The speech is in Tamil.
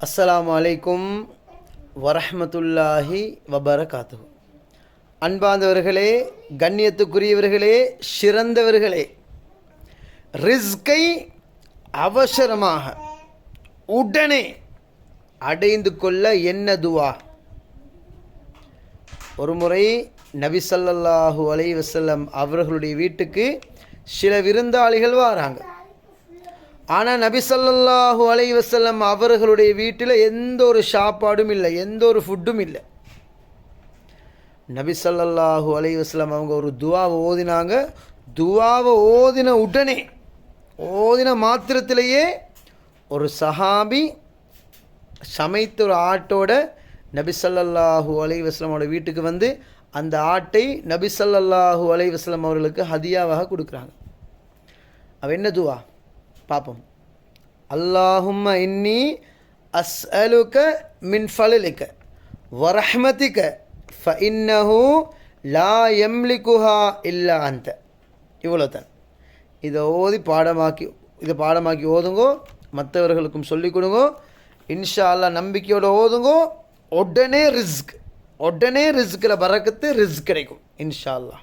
அஸ்ஸலாமு அலைக்கும் வரஹமத்துல்லாஹி வபரகாத்து அன்பாந்தவர்களே கண்ணியத்துக்குரியவர்களே சிறந்தவர்களே ரிஸ்கை அவசரமாக உடனே அடைந்து கொள்ள என்ன துவா? ஒரு முறை நபி அவர்களுடைய வீட்டுக்கு சில விருந்தாளிகள் வராங்க. ஆனால் நபி ஸல்லல்லாஹு அலைஹி அவர்களுடைய வீட்டில் எந்த ஒரு சாப்பாடும் இல்லை எந்த ஒரு ஃபுட்டும் இல்லை. நபி ஸல்லல்லாஹு அலைஹி அவங்க ஒரு துவாவை ஓதினாங்க. துவாவை ஓதின உடனே ஓதின மாத்திரத்திலேயே ஒரு சஹாபி சமைத்த ஒரு ஆட்டோட நபி ஸல்லல்லாஹு அலைஹி வீட்டுக்கு வந்து அந்த ஆட்டை நபி ஸல்லல்லாஹு அலைஹி அவர்களுக்கு ஹதியாவாக கொடுக்குறாங்க. அவ என்ன துவா? பார்ப்போம் அல்லாஹும் இன்னி அஸ்அலுக மின் ஃபலலிக்க வரஹ்மதிக்க ஃப இன்னஹு லா எம்லிகுஹா இல்லா அந்த இவ்வளோ தான் இதை ஓதி பாடமாக்கி இதை பாடமாக்கி ஓதுங்கோ மற்றவர்களுக்கும் சொல்லிக் கொடுங்கோ இன்ஷா அல்லாஹ் நம்பிக்கையோடு ஓதுங்கோ உடனே ரிஸ்க் உடனே ரிஸ்கில் பறக்கத்து ரிஸ்க் கிடைக்கும் இன்ஷா அல்லாஹ்